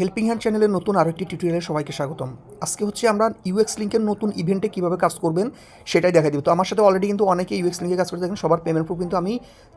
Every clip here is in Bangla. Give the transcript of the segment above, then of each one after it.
হেল্পিং হ্যান্ড চ্যানেলের নতুন আরেকটি টিউটোরিয়ালে সবাইকে স্বাগতম। আজকে হচ্ছে আমরা ইউএক্স লিঙ্কের নতুন ইভেন্টে কীভাবে কাজ করবেন সেটাই দেখা দিব। তো আমার সাথে অলরেডি কিন্তু অনেকে ইউএক্স লিঙ্কে কাজ করতে দেখেন সবার পেমেন্ট প্রুফ কিন্তু আমি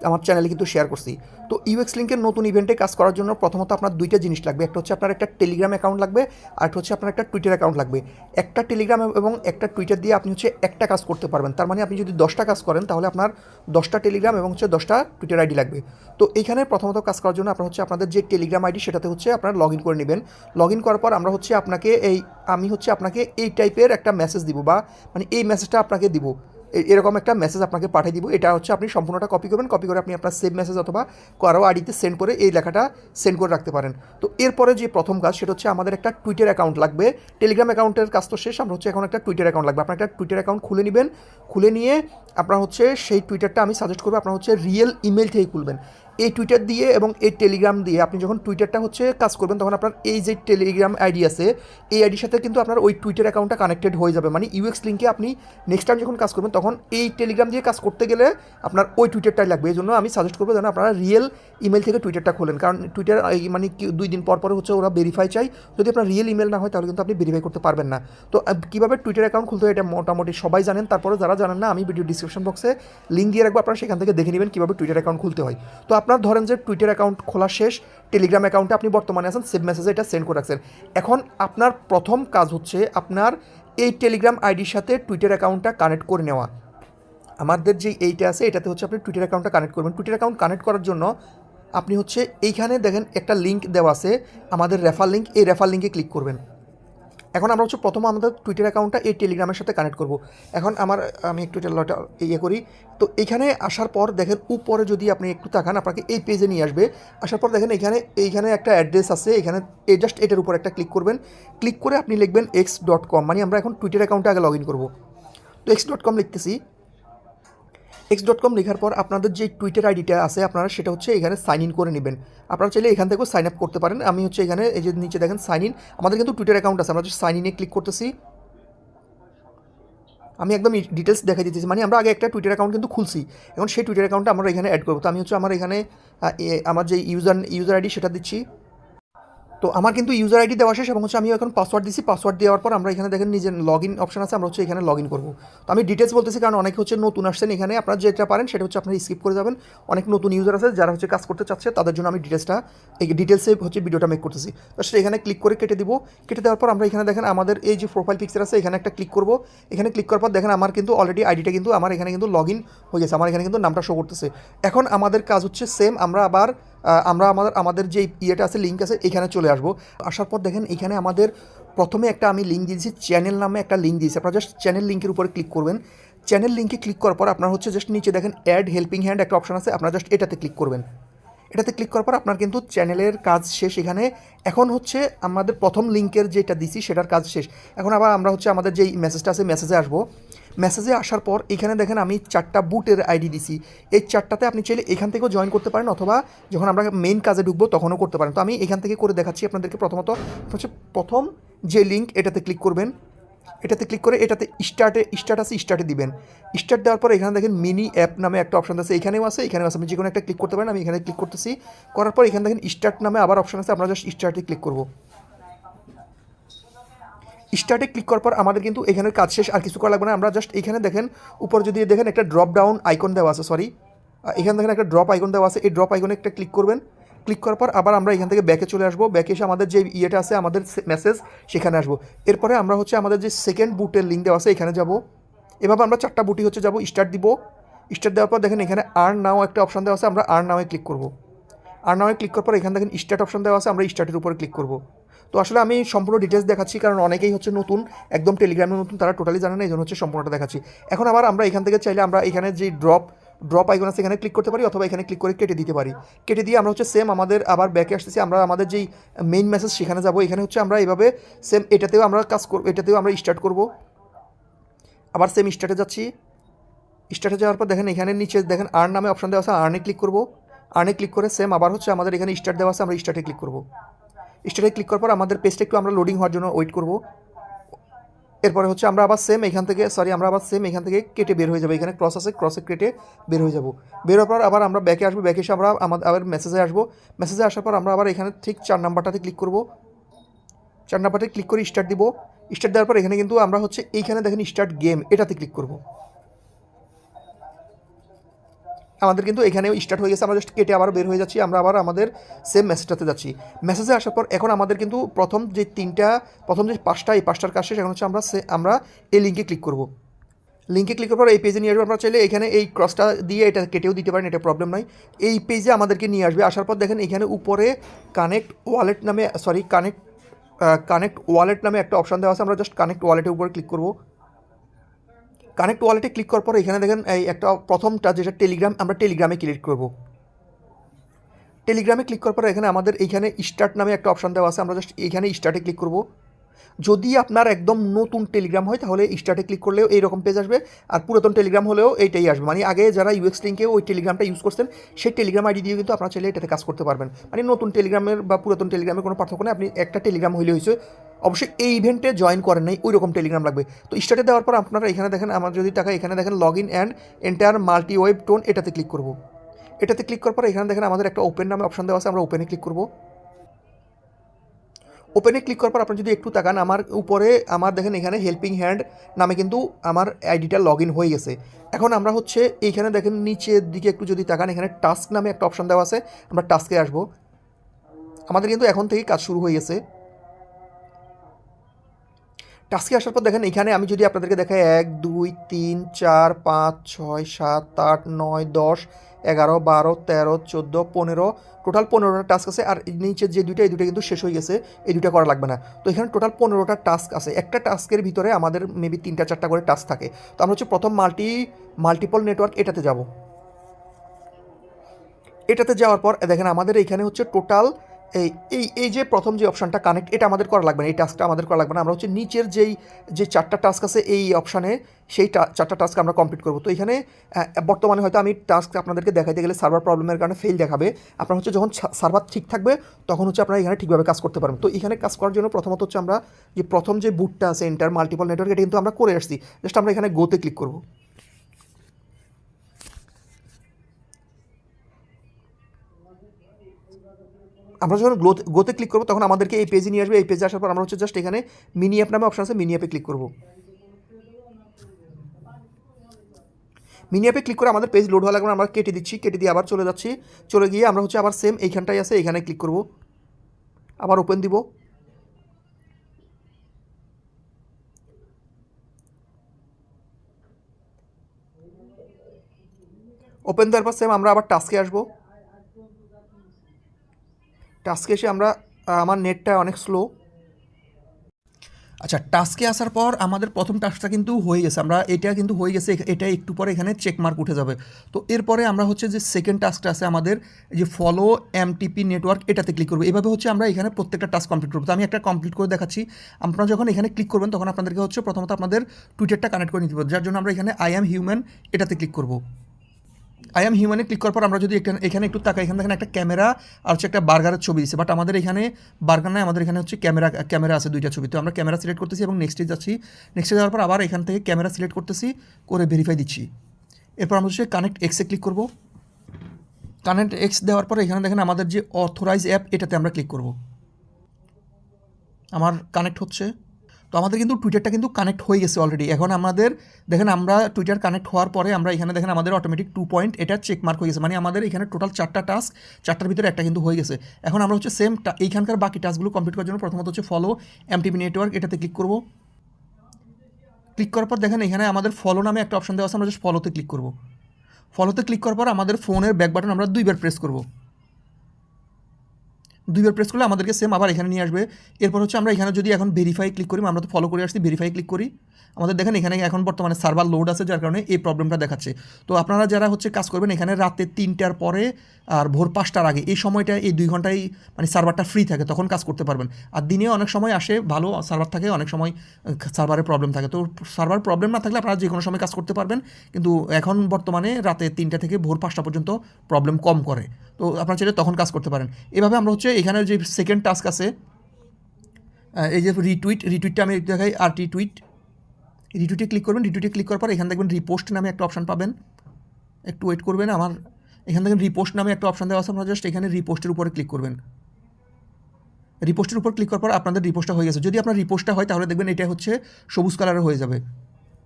আমার চ্যানেলে কিন্তু শেয়ার করছি। তো ইউএক্স লিঙ্কের নতুন ইভেন্টে কাজ করার জন্য প্রথমত আপনার দুইটা জিনিস লাগবে। একটা হচ্ছে আপনার একটা টেলিগ্রাম অ্যাকাউন্ট লাগবে, আর একটা হচ্ছে আপনার একটা টুইটার অ্যাকাউন্ট লাগবে। একটা টেলিগ্রাম এবং একটা টুইটার দিয়ে আপনি হচ্ছে একটা কাজ করতে পারবেন। তার মানে আপনি যদি দশটা কাজ করেন, তাহলে আপনার দশটা টেলিগ্রাম এবং হচ্ছে দশটা টুইটার আইডি লাগবে। তো এইখানে প্রথমত কাজ করার জন্য আপনার হচ্ছে আপনাদের যে টেলিগ্রাম আইডি সেটাতে হচ্ছে আপনার লগ ইন করে নেবেন। লগ ইন করার পর আমরা হচ্ছে আপনাকে এই, আমি হচ্ছে আপনাকে এই টাইপের একটা মেসেজ দিব বা মানে এই মেসেজটা আপনাকে দিব। এরকম একটা মেসেজ আপনাকে পাঠিয়ে দিব। এটা হচ্ছে আপনি সম্পূর্ণটা কপি করবেন। কপি করে আপনি আপনার সেভ মেসেজ অথবা কারও আইডিতে সেন্ড করে এই লেখাটা সেন্ড করে রাখতে পারেন। তো এরপরে যে প্রথম কাজ সেটা হচ্ছে আমাদের একটা টুইটার অ্যাকাউন্ট লাগবে। টেলিগ্রাম অ্যাকাউন্টের কাজ তো শেষ। আমরা হচ্ছে এখন একটা টুইটার অ্যাকাউন্ট লাগবে। আপনার একটা টুইটার অ্যাকাউন্ট খুলে নেবেন। খুলে নিয়ে আপনার হচ্ছে সেই টুইটারটা আমি সাজেস্ট করব। আপনার হচ্ছে রিয়েল ইমেল থেকে খুলবেন। এই টুইটার দিয়ে এবং এই টেলিগ্রাম দিয়ে আপনি যখন টুইটারটা হচ্ছে কাজ করবেন, তখন আপনার এই যে টেলিগ্রাম আইডি আছে, এই আইডির সাথে কিন্তু আপনার ওই টুইটার অ্যাকাউন্টটা কানেক্টেড হয়ে যাবে। মানে ইউএক্স লিঙ্কে আপনি নেক্সট টাইম যখন কাজ করবেন, তখন এই টেলিগ্রাম দিয়ে কাজ করতে গেলে আপনার ওই টুইটারটাই লাগবে। এই জন্য আমি সাজেস্ট করব যেন আপনারা রিয়েল ইমেল থেকে টুইটারটা খোলেন। কারণ টুইটার মানে দুই দিন পর পর হচ্ছে ওরা ভেরিফাই চাই যদি আপনার রিয়েল ইমেল না হয়, তাহলে কিন্তু আপনি ভেরিফাই করতে পারবেন না। তো কীভাবে টুইটার অ্যাকাউন্ট খুলতে হয় এটা মোটামুটি সবাই জানেন। তারপরে যারা জানেন না, আমি ভিডিও ডিসক্রিপশন বক্সে লিঙ্ক দিয়ে রাখব। আপনারা সেখান থেকে দেখে নেবেন কীভাবে টুইটার অ্যাকাউন্ট খুলতে হয়। তো আপনার ধরেন যে টুইটার অ্যাকাউন্ট খোলা শেষ টেলিগ্রাম অ্যাকাউন্টে আপনি বর্তমানে আছেন সেভ মেসেজে এটা সেন্ড করে রাখছেন। এখন আপনার প্রথম কাজ হচ্ছে আপনার এই টেলিগ্রাম আইডির সাথে টুইটার অ্যাকাউন্টটা কানেক্ট করে নেওয়া। আমাদের যে এইটা আছে, এটাতে হচ্ছে আপনি টুইটার অ্যাকাউন্টটা কানেক্ট করবেন। টুইটার অ্যাকাউন্ট কানেক্ট করার জন্য আপনি হচ্ছে এইখানে দেখেন একটা লিঙ্ক দেওয়া আছে, আমাদের রেফার লিঙ্ক এই রেফার লিঙ্কে ক্লিক করবেন। এখন আমরা হচ্ছে প্রথম আমাদের টুইটার অ্যাকাউন্টটা এই টেলিগ্রামের সাথে কানেক্ট করব। এখন আমার, আমি একটু টেলটা ইয়ে করি। তো এখানে আসার পর দেখেন উপরে যদি আপনি একটু তাকান, আপনাকে এই পেজে নিয়ে আসবে। আসার পর দেখেন এখানে, এইখানে একটা অ্যাড্রেস আছে। এখানে এই জাস্ট এটার উপর একটা ক্লিক করবেন। ক্লিক করে আপনি লিখবেন এক্স ডট কম মানে আমরা এখন টুইটার অ্যাকাউন্টে আগে লগ ইন করব। তো এক্স ডট কম লিখতেছি। এক্স ডট কম লেখার পর আপনাদের যে টুইটার আইডিটা আছে আপনারা সেটা হচ্ছে এখানে সাইন ইন করে নেবেন। আপনারা চাইলে এখান থেকেও সাইন আপ করতে পারেন। আমি হচ্ছে এখানে এই যে নিচে দেখেন সাইন ইন আমাদের কিন্তু টুইটার অ্যাকাউন্ট আছে। আমরা সাইন ইনে ক্লিক করতেছি। আমি একদম ডিটেলস দেখাই দিতেছি। মানে আমরা আগে একটা টুইটার অ্যাকাউন্ট কিন্তু খুলছি। এখন সেই টুইটার অ্যাকাউন্টটা আমরা এখানে অ্যাড করব। তো আমি হচ্ছে আমার এখানে আমার যে ইউজার ইউজার আইডি সেটা দিচ্ছি। তো আমার কিন্তু ইউজার আইডি দেওয়া শেষ এবং হচ্ছে আমি এখন পাসওয়ার্ড দিচ্ছি পাসওয়ার্ড দেওয়ার পর আমরা এখানে দেখেন নিজের লগ ইন অপশন আছে, আমরা হচ্ছে এখানে লগ ইন করব। তো আমি ডিটেলস বলতেছি কারণ অনেকে হচ্ছে নতুন আসছেন এখানে, আপনারা যেটা পারেন সেটা হচ্ছে আপনারা স্কিপ করে যাবেন। অনেক নতুন ইউজার আছে যারা হচ্ছে কাজ করতে চাচ্ছে, তাদের জন্য আমি ডিটেলসটা এই ডিটেলসে হচ্ছে ভিডিওটা মেক করতেছি। তো সেটা এখানে ক্লিক করে কেটে দিব। কেটে দেওয়ার পর আমরা এখানে দেখেন আমাদের এই যে প্রোফাইল পিকচার আছে, এখানে একটা ক্লিক করব। এখানে ক্লিক করার পর দেখেন আমার কিন্তু অলরেডি আইডিটা কিন্তু, আমার এখানে কিন্তু লগ ইন হয়ে গেছে, আমার এখানে কিন্তু নামটা শো করতেছে। এখন আমাদের কাজ হচ্ছে সেম আমরা আবার আমরা আমাদের আমাদের যে ইয়েটা আছে লিঙ্ক আছে, এখানে চলে আসব। আসার পর দেখেন, এখানে আমাদের প্রথমে একটা আমি লিঙ্ক দিয়েছি চ্যানেল নামে একটা লিঙ্ক দিয়েছি। আপনারা জাস্ট চ্যানেল লিঙ্কের উপরে ক্লিক করবেন। চ্যানেল লিঙ্কে ক্লিক করার পর আপনার হচ্ছে জাস্ট নিচে দেখেন অ্যাড হেল্পিং হ্যান্ড একটা অপশন আছে, আপনারা জাস্ট এটাতে ক্লিক করবেন। এটাতে ক্লিক করার পর আপনার কিন্তু চ্যানেলের কাজ শেষ এখানে। এখন হচ্ছে আমাদের প্রথম লিঙ্কের যেটা দিছি, সেটার কাজ শেষ। এখন আবার আমরা হচ্ছে আমাদের যেই মেসেজটা আছে মেসেজে আসব। মেসেজে আসার পর এখানে দেখেন আমি চারটা বুটের আইডি দিছি। এই চারটাতে আপনি চাইলে এখান থেকেও জয়েন করতে পারেন, অথবা যখন আমরা মেইন কাজে ঢুকবো তখনও করতে পারেন। তো আমি এখান থেকে করে দেখাচ্ছি আপনাদেরকে প্রথমত হচ্ছে প্রথম যে লিঙ্ক এটাতে ক্লিক করবেন। এটাতে ক্লিক করে এটাতে স্টার্টে স্টার্ট আছে স্টার্টে দিবেন। স্টার্ট দেওয়ার পর এখানে দেখেন মিনি অ্যাপ নামে একটা অপশন আছে, এখানেও আছে এখানেও আছে। আপনি যে কোনো একটা ক্লিক করতে পারেন, আমি এখানে ক্লিক করতেছি। করার পর এখানে দেখেন স্টার্ট নামে আবার অপশন আছে, আমরা জাস্ট স্টার্টে ক্লিক করব। স্টার্টে ক্লিক করার পর আমাদের কিন্তু এখানের কাজ শেষ, আর কিছু করা লাগবে না। আমরা জাস্ট এখানে দেখেন, উপর যদি দেখেন একটা ড্রপ ডাউন আইকন দেওয়া আছে সরি এখানে দেখেন একটা ড্রপ আইকন দেওয়া আছে, এই ড্রপ আইকনে একটা ক্লিক করবেন। ক্লিক করার পর আবার আমরা এখান থেকে ব্যাকে চলে আসব। ব্যাকে এসে আমাদের যে ইয়েটা আছে, আমাদের মেসেজ সেখানে আসব। এরপরে আমরা হচ্ছে আমাদের যে সেকেন্ড বুটের লিঙ্ক দেওয়া আছে, এখানে যাব। এভাবে আমরা চারটা বুটি হচ্ছে যাব স্টার্ট দিব। স্টার্ট দেওয়ার পর দেখেন এখানে আর্ন নাও একটা অপশন দেওয়া আছে, আমরা আর্ন নাওয়ে ক্লিক করব। আর নামে ক্লিক করার পর এখানে দেখেন স্টার্ট অপশন দেওয়া আছে, আমরা স্টার্টের উপরে ক্লিক করব। তো আসলে আমি সম্পূর্ণ ডিটেলস দেখাচ্ছি, কারণ অনেকেই হচ্ছে নতুন, একদম টেলিগ্রামে নতুন, তারা টোটালি জানে না, এই জন্য হচ্ছে সম্পূর্ণটা দেখাচ্ছি। এখন আবার আমরা এখান থেকে চাইলে আমরা এখানে যে ড্রপ ড্রপ আইকন আছে, এখানে ক্লিক করতে পারি অথবা এখানে ক্লিক করে কেটে দিতে পারি। কেটে দিয়ে আমরা হচ্ছে সেম আমাদের আবার ব্যাকে আসতেছি, আমরা আমাদের যেই মেইন মেসেজ সেখানে যাব, এখানে হচ্ছে আমরা এইভাবে সেম এটাতেও আমরা কাজ করব এটাতেও আমরা স্টার্ট করব। আবার সেম স্টার্টে যাচ্ছি। স্টার্টে যাওয়ার পর দেখেন এখানে নিচে, দেখেন আর্ন নামে অপশন দেওয়া আছে আর্নে ক্লিক করব। আর্নে ক্লিক করে সেম আবার হচ্ছে আমাদের এখানে স্টার্ট দেওয়া আছে, আমরা স্টার্টে ক্লিক করব। স্টার্টে ক্লিক করার পর আমাদের পেজটা একটু আমরা লোডিং হওয়ার জন্য ওয়েট করব। এরপরে হচ্ছে আমরা আবার সেম এখান থেকে সরি আমরা আবার সেম এখান থেকে কেটে বের হয়ে যাব। এখানে ক্রস আছে ক্রসে কেটে বের হয়ে যাব। বের হওয়ার পর আবার আমরা ব্যাকে আসব ব্যাকে এসে আমরা আমাদের আবার মেসেজে আসব। মেসেজে আসার পর আমরা আবার এখানে ঠিক চার নাম্বারটাতে ক্লিক করব। চার নাম্বারটাতে ক্লিক করে স্টার্ট দিব। স্টার্ট দেওয়ার পর এখানে কিন্তু আমরা হচ্ছে এইখানে দেখেন স্টার্ট গেম এটাতে ক্লিক করব। আমাদের কিন্তু এখানে স্টার্ট হয়ে গেছে, আমরা জাস্ট কেটে আবার বের হয়ে যাচ্ছি, আমরা আবার আমাদের সেম মেসেজটাতে যাচ্ছি। মেসেজে আসার পর এখন আমাদের কিন্তু প্রথম যে তিনটা, প্রথম যে পাঁচটা, এই পাঁচটার কাজ শেষ, এখন হচ্ছে আমরা আমরা এই লিঙ্কে ক্লিক করব। লিঙ্কে ক্লিক করার পর এই পেজে নিয়ে আসবে আমরা চাইলে এখানে এই ক্রসটা দিয়ে এটা কেটেও দিতে পারেন, এটা প্রবলেম নয় এই পেজে আমাদেরকে নিয়ে আসবে, আসার পর দেখেন এখানে উপরে কানেক্ট ওয়ালেট নামে সরি কানেক্ট কানেক্ট ওয়ালেট নামে একটা অপশান দেওয়া আছে, আমরা জাস্ট কানেক্ট ওয়ালেটের উপরে ক্লিক করব। কানেক্ট ওয়ালেটে ক্লিক করার পর এখানে দেখেন এই একটা প্রথমটা যেটা টেলিগ্রাম আমরা টেলিগ্রামে ক্লিক করব। টেলিগ্রামে ক্লিক করার পর এখানে আমাদের এইখানে স্টার্ট নামে একটা অপশন দেওয়া আছে, আমরা জাস্ট এইখানে স্টার্টে ক্লিক করব। যদি আপনার একদম নতুন টেলিগ্রাম হয়, তাহলে স্টার্টে ক্লিক করলেও এইরকম পেজ আসবে আর পুরাতন টেলিগ্রাম হলেও এইটাই আসবে। মানে আগে যারা ইউএক্স লিঙ্কে ওই টেলিগ্রামটা ইউজ করছেন সেই টেলিগ্রাম আইডি দিয়ে কিন্তু আপনারা চাইলে এটাতে কাজ করতে পারবেন। মানে নতুন টেলিগ্রামের বা পুরাতন টেলিগ্রামের কোনো পার্থক্য নেই, আপনি একটা টেলিগ্রাম হইলে হয়েছে অবশ্যই এই ইভেন্টে জয়েন করেন নাই ওই রকম টেলিগ্রাম লাগবে। তো স্টার্টে দেওয়ার পর আপনারা এখানে দেখেন, আমার যদি টাকা এখানে দেখেন log in and entire multi web tone এটাতে ক্লিক করব। এটাতে ক্লিক করার পর এখানে দেখেন আমাদের একটা ওপেন নামে অপশন দেওয়া আছে, আমরা ওপেনে ক্লিক করব। ওপেনে ক্লিক করার পর আপনি যদি একটু তাকান, আমার উপরে, আমার দেখেন এখানে হেল্পিং হ্যান্ড নামে কিন্তু আমার আইডিটা লগ ইন হয়ে গেছে। এখন আমরা হচ্ছে এইখানে দেখেন নিচের দিকে একটু যদি তাকান, এখানে টাস্ক নামে একটা অপশন দেওয়া আছে, আমরা টাস্কে আসব। আমাদের কিন্তু এখন থেকেই কাজ শুরু হয়ে গেছে। টাস্কে আসার পর দেখেন এখানে আমি যদি আপনাদেরকে দেখাই, এক, দুই, তিন, চার, পাঁচ, ছয়, সাত, আট, নয়, দশ, এগারো, বারো, তেরো, চোদ্দ, পনেরো, টোটাল পনেরোটা টাস্ক আছে। আর নিচের যে দুইটা, এই দুটো কিন্তু শেষ হয়ে গেছে, এই দুটো করা লাগবে না। তো এখানে টোটাল পনেরোটা টাস্ক আছে। একটা টাস্কের ভিতরে আমাদের মেবি তিনটা, চারটা করে টাস্ক থাকে। তো আমরা হচ্ছে প্রথম মাল্টি মাল্টিপল নেটওয়ার্ক এটাতে যাব। এটাতে যাওয়ার পর, দেখেন আমাদের এখানে হচ্ছে টোটাল এই এই এই যে প্রথম যে অপশানটা কানেক্ট এটা আমাদের করা লাগবে না, এই টাস্কটা আমাদের করা লাগবে না। আমরা হচ্ছে নিচের যেই, যে চারটা টাস্ক আছে এই অপশানে সেই চারটা টাস্ক আমরা কমপ্লিট করব। তো এখানে বর্তমানে হয়তো আমি টাস্ক আপনাদেরকে দেখাইতে গেলে সার্ভার প্রবলেমের কারণে ফেল দেখাবে। আপনার হচ্ছে যখন সার্ভার ঠিক থাকবে, তখন হচ্ছে আপনারা এখানে ঠিকভাবে কাজ করতে পারবেন। তো এখানে কাজ করার জন্য প্রথমত হচ্ছে আমরা যে প্রথম যে বুটটা আছে এন্টার মাল্টিপল নেটওয়ার্ক এটা কিন্তু আমরা করে আসছি। জাস্ট আমরা এখানে গোতে ক্লিক করব। আমরা যখন গ্লোতে গোতে ক্লিক করব, তখন আমাদেরকে এই পেজে নিয়ে আসবে। এই পেজে আসার পর আমরা হচ্ছে জাস্ট এখানে মিনি অ্যাপ নামে অপশন আছে মিনি অ্যাপে ক্লিক করব। মিনি অ্যাপে ক্লিক করে আমাদের পেজ লোড হওয়া লাগবে আমরা কেটে দিচ্ছি, কেটে দিয়ে আবার চলে যাচ্ছি। চলে গিয়ে আমরা হচ্ছে আবার সেম এইখানটাই আছে, এখানে ক্লিক করব। আবার ওপেন দিব। ওপেন দেওয়ার পর সেম আমরা আবার টাস্কে আসব। টাস্কে এসে আমরা আমার নেটটা অনেক স্লো আচ্ছা টাস্কে আসার পর আমাদের প্রথম টাস্কটা কিন্তু হয়ে গেছে। আমরা এটা কিন্তু হয়ে গেছে এটা একটু পরে এখানে চেক মার্ক উঠে যাবে। তো এরপরে আমরা হচ্ছে যে সেকেন্ড টাস্কটা আছে আমাদের যে ফলো এমটিপি নেটওয়ার্ক এটাতে ক্লিক করব। এভাবে হচ্ছে আমরা এখানে প্রত্যেকটা টাস্ক কমপ্লিট করব। তো আমি একটা কমপ্লিট করে দেখাচ্ছি। আপনারা যখন এখানে ক্লিক করবেন, তখন আপনাদেরকে হচ্ছে প্রথমত আপনাদের টুইটারটা কানেক্ট করে নিতে হবে। যার জন্য আমরা এখানে আই অ্যাম হিউম্যান এটাতে ক্লিক করব। আই এম হিউম্যানে ক্লিক করার পর আমরা যদি এখানে এখানে একটু তাকাই, এখানে দেখেন একটা ক্যামেরা আর হচ্ছে একটা বার্গারের ছবি দিচ্ছে বাট আমাদের এখানে বার্গার নয় আমাদের এখানে হচ্ছে ক্যামেরা ক্যামেরা আছে দুইটা ছবি। তো আমরা ক্যামেরা সিলেক্ট করতেছি এবং নেক্সটে যাচ্ছি। নেক্সটে যাওয়ার পর আবার এখান থেকে ক্যামেরা সিলেক্ট করতেছি, করে ভেরিফাই দিচ্ছি। এরপর আমরা হচ্ছে কানেক্ট এক্সে ক্লিক করব। কানেক্ট এক্স দেওয়ার পর এখানে দেখেন আমাদের যে অথরাইজ অ্যাপ এটাতে আমরা ক্লিক করব। আমার কানেক্ট হচ্ছে। তো আমাদের কিন্তু টুইটারটা কিন্তু কানেক্ট হয়ে গেছে অলরেডি এখন আমাদের, দেখেন আমরা টুইটার কানেক্ট হওয়ার পরে আমরা এখানে দেখেন আমাদের অটোমেটিক টু পয়েন্ট এটা চেক মার্ক হয়ে গেছে। মানে আমাদের এখানে টোটাল চারটা টাস্ক চারটার ভিতরে একটা কিন্তু হয়ে গেছে। এখন আমরা হচ্ছে সেম এইখানকার বাকি টাস্কগুলো কমপ্লিট করার জন্য প্রথমত হচ্ছে ফলো এমটিভি নেটওয়ার্ক এটাতে ক্লিক করব। ক্লিক করার পর দেখেন এখানে আমাদের ফলো নামে একটা অপশন দেওয়া আছে, আমরা জাস্ট ফলোতে ক্লিক করব। ফলোতে ক্লিক করার পর আমাদের ফোনের ব্যাক বাটন আমরা দুইবার প্রেস করব। দুইবার প্রেস করলে আমাদেরকে সেম আবার এখানে নিয়ে আসবে। এরপর হচ্ছে আমরা এখানে যদি এখন ভেরিফাই ক্লিক করি, আমরা তো ফলো করে আসছি ভেরিফাই ক্লিক করি। আমাদের দেখেন এখানে এখন বর্তমানে সার্ভার লোড আছে, যার কারণে এই প্রবলেমটা দেখাচ্ছে। তো আপনারা যারা হচ্ছে কাজ করবেন এখানে রাতে তিনটার পরে আর ভোর পাঁচটার আগে, এই সময়টা এই দুই ঘন্টায় মানে সার্ভারটা ফ্রি থাকে, তখন কাজ করতে পারবেন। আর দিনে অনেক সময় আসে, ভালো সার্ভার থাকে, অনেক সময় সার্ভারের প্রবলেম থাকে। তো সার্ভার প্রবলেম না থাকলে আপনারা যে কোনো সময় কাজ করতে পারবেন, কিন্তু এখন বর্তমানে রাতে তিনটা থেকে ভোর পাঁচটা পর্যন্ত প্রবলেম কম করে। তো আপনারা চাইলে তখন কাজ করতে পারেন। এভাবে আমরা হচ্ছে এখানে যে সেকেন্ড টাস্ক আছে এই যে রিটুইট রিটুইটটা আমি দেখাই, আর টি টুইট রিটুইটে ক্লিক করবেন রিটুইটে ক্লিক করার পর এখানে দেখবেন রিপোস্ট নামে একটা অপশন পাবেন। একটু ওয়েট করবেন, আমার এখান থেকে রিপোস্ট নামে একটা অপশান দেওয়া আছে জাস্ট এখানে রিপোস্টের উপরে ক্লিক করবেন। রিপোস্টের উপর ক্লিক করার পর আপনাদের রিপোস্টটা হয়ে গেছে। যদি আপনার রিপোস্টটা হয়, তাহলে দেখবেন এটা হচ্ছে সবুজ কালারের হয়ে যাবে।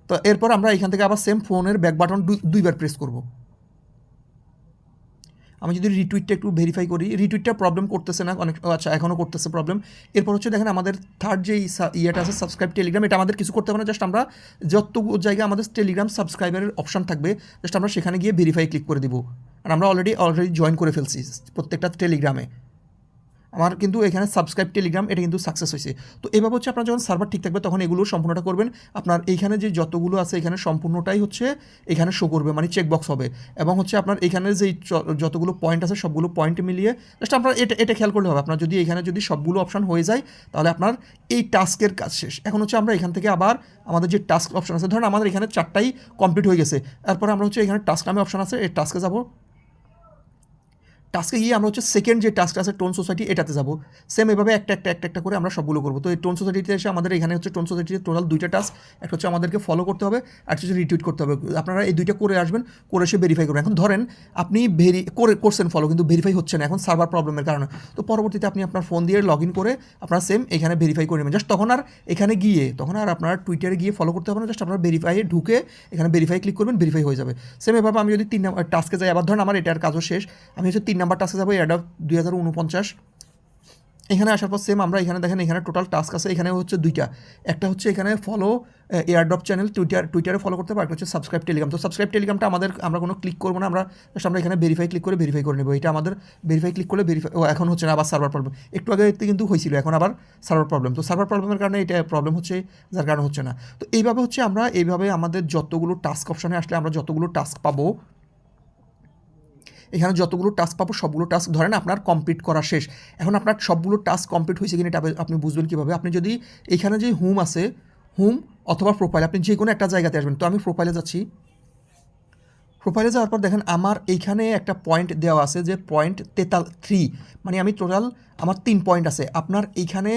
তো এরপর আমরা এখান থেকে আবার সেম ফোনের ব্যাক বাটন দুইবার প্রেস করব। আমি যদি রিটুইটটা একটু ভেরিফাই করি রিটুইটটা প্রবলেম করতেছে না, অনেক আচ্ছা এখনও করতেছে প্রবলেম এরপর হচ্ছে দেখেন আমাদের থার্ড যে ইয়েটা আছে সাবস্ক্রাইব টেলিগ্রাম এটা আমাদের কিছু করতে হবে না জাস্ট আমরা যত জায়গায় আমাদের টেলিগ্রাম সাবস্ক্রাইবারের অপশান থাকবে জাস্ট আমরা সেখানে গিয়ে ভেরিফাই ক্লিক করে দিব। আর আমরা অলরেডি অলরেডি জয়েন করে ফেলছি প্রত্যেকটা টেলিগ্রামে আমার কিন্তু এখানে সাবস্ক্রাইব টেলিগ্রাম এটা কিন্তু সাকসেস হয়েছে। তো এভাবে হচ্ছে আপনার যখন সার্ভার ঠিক থাকবে, তখন এগুলো সম্পূর্ণটা করবেন। আপনার এইখানে যে যতগুলো আছে, এখানে সম্পূর্ণটাই হচ্ছে এখানে শো করবে মানে চেকবক্স হবে। এবং হচ্ছে আপনার এখানে যে যতগুলো পয়েন্ট আছে, সবগুলো পয়েন্ট মিলিয়ে জাস্ট আপনার এটা এটা খেয়াল করলে হবে। আপনার যদি এখানে যদি সবগুলো অপশান হয়ে যায়, তাহলে আপনার এই টাস্কের কাজ শেষ। এখন হচ্ছে আমরা এখান থেকে আবার আমাদের যে টাস্ক অপশান আছে, ধরুন আমাদের এখানে চারটাই কমপ্লিট হয়ে গেছে। তারপরে আমরা হচ্ছে এখানে টাস্ক নামে অপশন আছে, এই টাস্কে যাব। টাস্কে গিয়ে আমরা হচ্ছে সেকেন্ড যে টাস্কটা আছে টোন সোসাইটি এটাতে যাব। সেম এভাবে একটা একটা একটা একটা করে আমরা সবগুলো করব। তো এই টোন সোসাইটিতে এসে আমাদের এখানে হচ্ছে টোন সোসাইটিতে টোটাল দুইটা টাস্ক একটা হচ্ছে আমাদেরকে ফলো করতে হবে, আর হচ্ছে রিটুইট করতে হবে। আপনারা এই দুইটা করে আসবেন, করে এসে ভেরিফাই করবেন। এখন ধরেন আপনি ভেরি করে করছেন ফলো কিন্তু ভেরিফাই হচ্ছে না, এখন সার্ভার প্রবলেমের কারণে। তো পরবর্তীতে আপনি আপনার ফোন দিয়ে লগ ইন করে আপনার সেম এখানে ভেরিফাই করে নেবেন। জাস্ট তখন আর এখানে গিয়ে, তখন আর আপনার টুইটারে গিয়ে ফলো করতে হবে না জাস্ট আপনার ভেরিফাইয়ে ঢুকে এখানে ভেরিফাই ক্লিক করবেন ভেরিফাই হয়ে যাবে। সেম এভাবে আমি যদি তিন টাস্কে যাই, আবার ধরেন আমার এটার কাজও শেষ, আমি হচ্ছে তিন নাম্বার টাস্কে যাব অ্যাড অফ দুই হাজার উনপঞ্চাশ এখানে আসার পর সেম আমরা এখানে দেখেন, এখানে টোটাল টাস্ক আছে, এখানে হচ্ছে দুইটা। একটা হচ্ছে এখানে ফলো এয়ারড্রপ চ্যানেল টুইটার টুইটারে ফলো করতে পারব একটা হচ্ছে সাবস্ক্রাইব টেলিগ্রাম তো সাবস্ক্রাইব টেলিগ্রামটা আমাদের, আমরা কোনো ক্লিক করব না, আমরা জাস্ট আমরা এখানে ভেরিফাই ক্লিক করে ভেরিফাই করে নেব। এটা আমাদের ভেরিফাই ক্লিক করলে ভেরিফাই ও, এখন হচ্ছে না, আবার সার্ভার প্রবলেম একটু আগে কিন্তু হয়েছিল, এখন আবার সার্ভার প্রবলেম তো সার্ভার প্রবলেমের কারণে এটা প্রবলেম হচ্ছে, যার কারণে হচ্ছে না। তো এইভাবে হচ্ছে আমরা, এইভাবে আমাদের যতগুলো টাস্ক অপশানে আসলে আমরা যতগুলো টাস্ক পাবো এখানে যতগুলো টাস্ক পাবো, সবগুলো টাস্ক ধরেন আপনার কমপ্লিট করা শেষ। এখন আপনার সবগুলো টাস্ক কমপ্লিট হয়েছে কিনা এটা আপনি বুঝবেন কীভাবে? আপনি যদি এখানে যে হুম আছে, হুম অথবা প্রোফাইল আপনি যে কোনো একটা জায়গাতে আসবেন। তো আমি প্রোফাইলে যাচ্ছি। প্রোফাইলে যাওয়ার পর দেখেন আমার এইখানে একটা পয়েন্ট দেওয়া আছে যে পয়েন্ট তেতাল থ্রি মানে আমি টোটাল আমার তিন পয়েন্ট আছে। আপনার এইখানে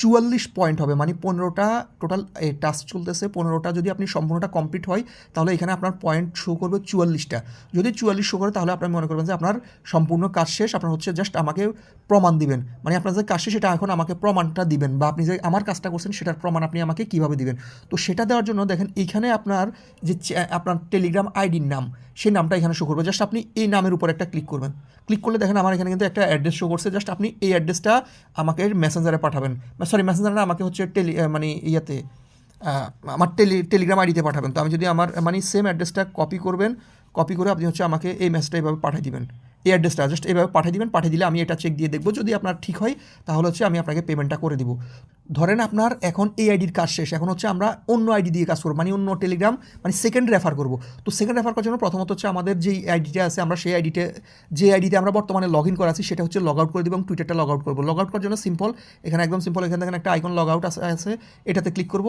চুয়াল্লিশ পয়েন্ট হবে মানে পনেরোটা টোটাল টাস্ক চলতেছে। পনেরোটা যদি আপনি সম্পূর্ণটা কমপ্লিট হয়, তাহলে এখানে আপনার পয়েন্ট শো করবে চুয়াল্লিশটা। যদি চুয়াল্লিশ শো করে, তাহলে আপনি মনে করবেন যে আপনার সম্পূর্ণ কাজ শেষ। আপনার হচ্ছে জাস্ট আমাকে প্রমাণ দিবেন। মানে আপনার যে কাজ শেষ, সেটা এখন আমাকে প্রমাণটা দিবেন। বা আপনি যে আমার কাজটা করছেন, সেটার প্রমাণ আপনি আমাকে কীভাবে দিবেন? তো সেটা দেওয়ার জন্য দেখেন এইখানে আপনার যে আপনার টেলিগ্রাম আইডির নাম, সেই নামটা এখানে শো করবে। জাস্ট আপনি এই নামের উপর একটা ক্লিক করবেন। ক্লিক করলে দেখেন, আমার এখানে কিন্তু একটা অ্যাড্রেস শো করছে। জাস্ট আপনি এই অ্যাড্রেসটা আমাকে মেসেঞ্জারে পাঠাবেন। সরি মেসেঞ্জারে আমাকে হচ্ছে টেলি মানে ইয়েতে আমার টেলি টেলিগ্রাম আইডিতে পাঠাবেন। তো আমি যদি আমার মানে সেম অ্যাড্রেসটা কপি করবেন কপি করে আপনি হচ্ছে আমাকে এই মেসেজটা এইভাবে পাঠিয়ে দেবেন। এই অ্যাড্রেসটা জাস্ট এইভাবে পাঠিয়ে দিবেন, পাঠিয়ে দিলে আমি এটা চেক দিয়ে দেখব। যদি আপনার ঠিক হয়, তাহলে হচ্ছে আমি আপনাকে পেমেন্টটা করে দিব। ধরেন আপনার এখন এই আইডির কাজ শেষ, এখন হচ্ছে আমরা অন্য আইডি দিয়ে কাজ করব মানে অন্য টেলিগ্রাম মানে সেকেন্ড রেফার করব। তো সেকেন্ড রেফার করার জন্য প্রথমত হচ্ছে আমাদের যেই আইডিটা আছে, আমরা সেই আইডিতে, যে আইডিতে আমরা বর্তমানে লগ ইন করা আছি, সেটা হচ্ছে লগ আউট করে দিব এবং টুইটারটা লগ আউট করব। লগ আউট করার জন্য সিম্পল এখানে একদম সিম্পল এখানে দেখেন একটা আইকন লগ আউট আছে, এটাতে ক্লিক করব।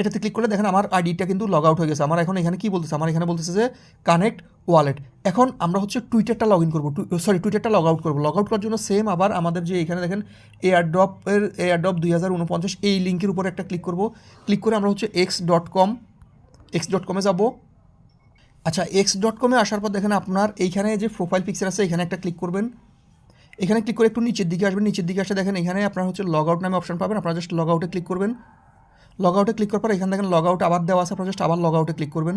এটাতে ক্লিক করলে দেখেন আমার আইডিটা কিন্তু লগ আউট হয়ে গেছে। আমার এখন এখানে কি বলতেছে? আমার এখানে বলতেছে যে কানেক্ট ওয়ালেট এখন আমরা হচ্ছে টুইটারটা লগ ইন করব সরি টুইটারটা লগ আউট করব। লগ আউট করার জন্য সেম আবার আমাদের যে এখানে দেখেন এয়ার ড্রপের এয়ার ড্রপ দুই হাজার উনপঞ্চাশ, এই লিঙ্কের উপরে একটা ক্লিক করব। ক্লিক করে আমরা হচ্ছে X dot com X dot কমে যাব। আচ্ছা এক্স ডট কমে আসার পর দেখেন আপনার এইখানে যে প্রোফাইল পিকচার আছে, এখানে একটা ক্লিক করবেন। এখানে ক্লিক করে একটু নিচের দিকে আসবেন। নিচের দিকে আসে দেখেন এখানে আপনার হচ্ছে লগ আউট নামে অপশন পাবেন। আপনারা জাস্ট লগ আউটে ক্লিক করবেন। লগ আউটে ক্লিক করার পর এখানে দেখেন লগ আউট আবার দেওয়া আছে। আপনারা জাস্ট আবার লগ আউটে ক্লিক করবেন।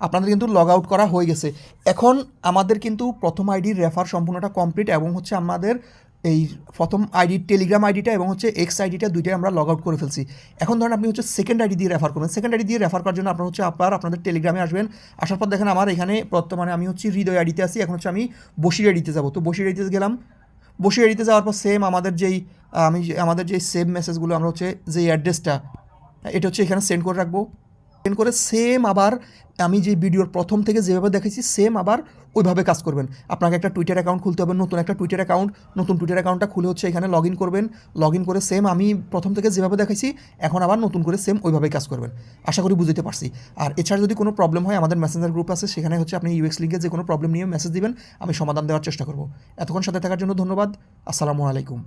আপনাদের কিন্তু লগ আউট করা হয়ে গেছে। এখন আমাদের কিন্তু প্রথম আইডির রেফার সম্পূর্ণটা কমপ্লিট এবং হচ্ছে আমাদের এই প্রথম আইডি টেলিগ্রাম আইডিটা এবং হচ্ছে এক্স আইডিটা দুইটাই আমরা লগ আউট করে ফেলছি। এখন ধরেন আপনি হচ্ছে সেকেন্ড আইডি দিয়ে রেফার করবেন। সেকেন্ড আইডি দিয়ে রেফার করার জন্য আপনার হচ্ছে আপনার, আপনাদের টেলিগ্রামে আসবেন। আসার পর দেখেন আমার এখানে বর্তমানে আমি হচ্ছে হৃদয় আইডিতে আছি। এখন হচ্ছে আমি বসির আইডিতে যাব। তো বসির আইডিতে গেলাম। বসির আইডিতে যাওয়ার পর সেম আমাদের যেই, আমি আমাদের যে সেভ মেসেজগুলো আমরা হচ্ছে যে অ্যাড্রেসটা এটা হচ্ছে এখানে সেন্ড করে রাখব। সেন্ড করে সেম আবার আমি যে ভিডিওর প্রথম থেকে যেভাবে দেখেছি সেম আবার ওইভাবে কাজ করবেন। আপনাকে একটা টুইটার অ্যাকাউন্ট খুলতে হবে, নতুন একটা টুইটার অ্যাকাউন্ট নতুন টুইটার অ্যাকাউন্টটা খুলে হচ্ছে এখানে লগ ইন করবেন। লগ ইন করে সেম আমি প্রথম থেকে যেভাবে দেখাইছি, এখন আবার নতুন করে সেম ওইভাবেই কাজ করবেন। আশা করি বুঝতে পারছি। আর এছাড়া যদি কোনো প্রবলেম হয়, আমাদের মেসেঞ্জার গ্রুপ আছে, সেখানে হচ্ছে আপনি ইউএক্স লিঙ্কে যে কোনো প্রবলেম নিয়ে মেসেজ দিবেন, আমি সমাধান দেওয়ার চেষ্টা করব। এতক্ষণ সাথে থাকার জন্য ধন্যবাদ। আসসালামু আলাইকুম।